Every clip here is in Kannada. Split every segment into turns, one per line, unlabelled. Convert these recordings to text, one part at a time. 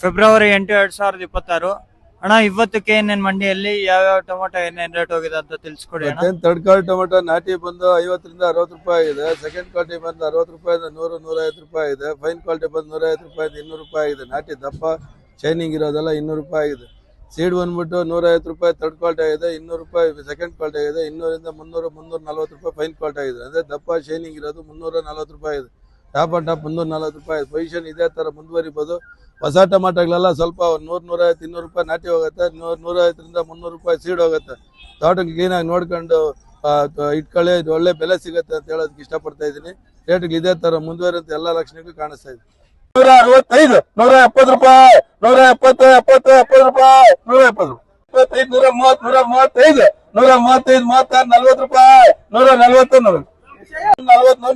ಫೆಬ್ರವರಿ ಎಂಟು, ಎರಡ್ ಸಾವಿರದ ಇಪ್ಪತ್ತಾರು. ಅಣ್ಣ ಇವತ್ತು ಕೆ ಎನ್ ಮಂಡಿಯಲ್ಲಿ, ಯಾವ್ಯಾವ ಟೊಮೊಟೊ ಏನೇನ್ ರೇಟ್ ಹೋಗಿದೆ ಅಂತ ತಿಳಿಸ್ಕೊಡಿ ಅಣ್ಣ.
ಥರ್ಡ್ ಕ್ವಾಲಿಟಿ ಟೊಮೆಟೊ, ನಾಟಿ ಬಂದು ಐವತ್ತರಿಂದ ಅರವತ್ತು ರೂಪಾಯಿ ಇದೆ. ಸೆಕೆಂಡ್ ಕ್ವಾಲಿಟಿ ಬಂದು ಅರವತ್ತು ರೂಪಾಯಿಂದ ನೂರು, ನೂರೈವತ್ತು ರೂಪಾಯಿ ಇದೆ. ಫೈನ್ ಕ್ವಾಲಿಟಿ ಬಂದು ನೂರೈವತ್ತು ರೂಪಾಯಿಂದ ಇನ್ನೂರು ರೂಪಾಯಿ ಇದೆ. ನಾಟಿ ದಪ್ಪ ಶೈನಿಂಗ್ ಇರೋದೆಲ್ಲ ಇನ್ನೂರು ರೂಪಾಯಿ ಇದೆ. ಸೀಡ್ ಬಂದ್ಬಿಟ್ಟು ನೂರೈವತ್ತು ರೂಪಾಯಿ ಥರ್ಡ್ ಕ್ವಾಲಿಟಿ ಆಗಿದೆ, ಇನ್ನೂರು ರೂಪಾಯಿ ಸೆಕೆಂಡ್ ಕ್ವಾಲಿಟಿ ಆಗಿದೆ, ಇನ್ನೂರಿಂದ ಮುನ್ನೂರು, ಮುನ್ನೂರ ನಲ್ವತ್ತು ರೂಪಾಯಿ ಫೈನ್ ಕ್ವಾಲಿಟಿ ಆಗಿದೆ. ಅಂದರೆ ದಪ್ಪ ಶೈನಿಂಗ್ ಇರೋದು ಮುನ್ನೂರ ನಲ್ವತ್ತು ರೂಪಾಯಿ ಇದೆ. ಟಾಪ್ ಅಂಡ್ ಟಾಪ್ ಮುನ್ನೂರ ನಲ್ವತ್ತು ರೂಪಾಯಿ. ಪೊಸಿಷನ್ ಇದೇ ತರ ಮುಂದುವರಿಬೋದು. ಹೊಸ ಟಮಾಟಗಳೆಲ್ಲ ಸ್ವಲ್ಪ ನೂರ್ ನೂರೈವತ್ತು ಇನ್ನೂರು ರೂಪಾಯಿ ನಾಟಿ ಹೋಗುತ್ತೆ. ನೂರ್ ನೂರೈವತ್ತರಿಂದ ಮುನ್ನೂರು ರೂಪಾಯಿ ಸೀಡ್ ಹೋಗುತ್ತೆ. ತೋಟಕ್ಕೆ ಕ್ಲೀನಾಗಿ ನೋಡ್ಕೊಂಡು ಇಟ್ಕೊಳ್ಳಿ ಒಳ್ಳೆ ಬೆಲೆ ಸಿಗುತ್ತೆ ಅಂತ ಹೇಳೋದಕ್ಕೆ ಇಷ್ಟಪಡ್ತಾ ಇದ್ದೀನಿ. ರೇಟ್ಗಳು ಇದೇ ತರ ಮುಂದುವರಿಯುತ್ತೆ. ಎಲ್ಲ ಲಕ್ಷಣಕ್ಕೂ ಕಾಣಿಸ್ತಾ ಇದೆ. ನೂರ ಅರವತ್ತೈದು, ನೂರ ಎಪ್ಪತ್ತು ರೂಪಾಯಿ, ನೂರ ಎಪ್ಪತ್ತು ಎಪ್ಪತ್ತು ಎಪ್ಪತ್ತು ರೂಪಾಯಿ, ನೂರ ಎಪ್ಪತ್ತು ಇಪ್ಪತ್ತೈದು ನೂರ ಮೂವತ್ತು, ನೂರ ಮೂವತ್ತೈದು ನೂರ ಮೂವತ್ತೈದು, ಮೂವತ್ತಾರು, ನಲ್ವತ್ತು ರೂಪಾಯಿ, ನೂರ ನಲ್ವತ್ತು ನೂರ ನಲ್ವತ್ತು, ನೂರ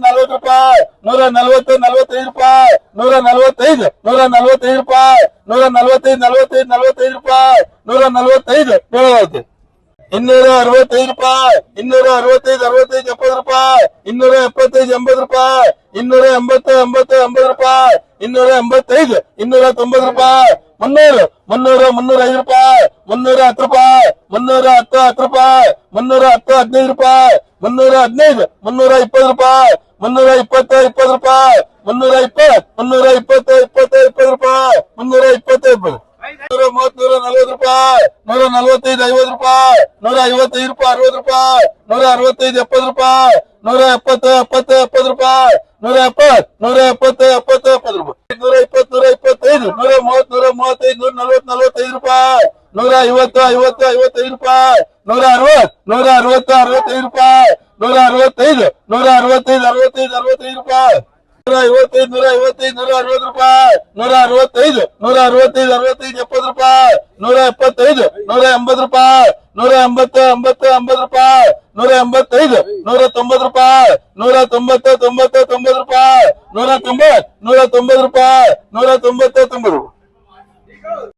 ನೂರ ನಲ್ವತ್ತು, ನಲ್ವತ್ತೈದು ರೂಪಾಯಿ, ನೂರ ನಲ್ವತ್ತೈದು ನೂರ ನಲ್ವತ್ತೈದು ರೂಪಾಯಿ, ನೂರ ನಲ್ವತ್ತೈದು ನಲ್ವತ್ತೈದು ನಲ್ವತ್ತೈದು ರೂಪಾಯಿ, ನೂರ ನಲ್ವತ್ತೈದು ನೂರೈವತ್ತು ಇನ್ನೂರ ಅರವತ್ತೈದು ರೂಪಾಯಿ, ಇನ್ನೂರ ಅರವತ್ತೈದು ಅರವತ್ತೈದು, ಎಪ್ಪತ್ತು ರೂಪಾಯಿ, ಇನ್ನೂರ ಎಪ್ಪತ್ತೈದು, ಎಂಬತ್ತು ರೂಪಾಯಿ, ಇನ್ನೂರ ಎಂಬತ್ತು ಎಂಬತ್ತು ಎಂಬತ್ತು ರೂಪಾಯಿ, ಇನ್ನೂರ ಎಂಬತ್ತೈದು, ಇನ್ನೂರ ತೊಂಬತ್ತು ರೂಪಾಯಿ, ಮುನ್ನೂರು, ಮುನ್ನೂರ ಮುನ್ನೂರ ಐದು ರೂಪಾಯಿ, ಮುನ್ನೂರ ಹತ್ತು ರೂಪಾಯಿ, ಮುನ್ನೂರ ಹತ್ತು ಹತ್ತು ರೂಪಾಯಿ, ಮುನ್ನೂರ ಹತ್ತು, ಹದಿನೈದು ರೂಪಾಯಿ, ಮುನ್ನೂರ ಹದಿನೈದು, ಮುನ್ನೂರ ಇಪ್ಪತ್ತು ರೂಪಾಯಿ ಮುನ್ನೂರ ಇಪ್ಪತ್ತು ಇಪ್ಪತ್ತು ರೂಪಾಯಿ. ಮುನ್ನೂರ ಇಪ್ಪತ್ತು ಮುನ್ನೂರ ಇಪ್ಪತ್ತು ಇಪ್ಪತ್ತು ಇಪ್ಪತ್ತು ರೂಪಾಯಿ. ಮುನ್ನೂರ ಇಪ್ಪತ್ತು ಇಪ್ಪತ್ತು. ನೂರ ಮೂವತ್ ನೂರ ನಲ್ವತ್ತು ರೂಪಾಯಿ. ನೂರ ನಲ್ವತ್ತೈದು, ಐವತ್ತು ರೂಪಾಯಿ. ನೂರ ಐವತ್ತೈದು ರೂಪಾಯಿ, ಅರವತ್ತು ರೂಪಾಯಿ. ನೂರ ಅರವತ್ತೈದು, ಎಪ್ಪತ್ತು ರೂಪಾಯಿ. ನೂರ ಎಪ್ಪತ್ತು ಎಪ್ಪತ್ತು ಎಪ್ಪತ್ತು ರೂಪಾಯಿ. ನೂರ ಎಪ್ಪತ್ ನೂರ ಎಪ್ಪತ್ತು ಎಪ್ಪತ್ತು ಎಪ್ಪತ್ತು ರೂಪಾಯಿ. ನೂರ ಇಪ್ಪತ್ತು, ನೂರ ಇಪ್ಪತ್ತೈದು, ನೂರ ಮೂವತ್ ನೂರ ಮೂವತ್ತೈದು, ನೂರ ನಲ್ವತ್ತು, ನಲ್ವತ್ತೈದು ರೂಪಾಯಿ. ನೂರ ಐವತ್ತು ಐವತ್ತು, ಐವತ್ತೈದು ರೂಪಾಯಿ. ನೂರ ಅರವತ್ತು ನೂರ ಅರವತ್ತು, ಅರವತ್ತೈದು ರೂಪಾಯಿ. ನೂರ ಅರವತ್ತೈದು ನೂರ ಅರವತ್ತೈದು ಅರವತ್ತೈದು ಅರವತ್ತೈದು ರೂಪಾಯಿ. ನೂರ ಐವತ್ತೈದು ನೂರ ಐವತ್ತೈದು ನೂರ ಅರವತ್ತು ರೂಪಾಯಿ. ನೂರ ಅರವತ್ತೈದು ನೂರ ಅರವತ್ತೈದು ಅರವತ್ತೈದು ಎಪ್ಪತ್ತು ರೂಪಾಯಿ. ನೂರ ಎಪ್ಪತ್ತೈದು ನೂರ ಎಂಬತ್ತು ರೂಪಾಯಿ. ನೂರ ಎಂಬತ್ತು ಎಂಬತ್ತು ಎಂಬತ್ತು ರೂಪಾಯಿ. ನೂರ ಎಂಬತ್ತೈದು ನೂರ ತೊಂಬತ್ತು ರೂಪಾಯಿ. ನೂರ ತೊಂಬತ್ತು ತೊಂಬತ್ತು ತೊಂಬತ್ತು ರೂಪಾಯಿ. ನೂರ ತೊಂಬತ್ತು ನೂರ ತೊಂಬತ್ತು ರೂಪಾಯಿ. ನೂರ ತೊಂಬತ್ತು ತೊಂಬತ್ತು.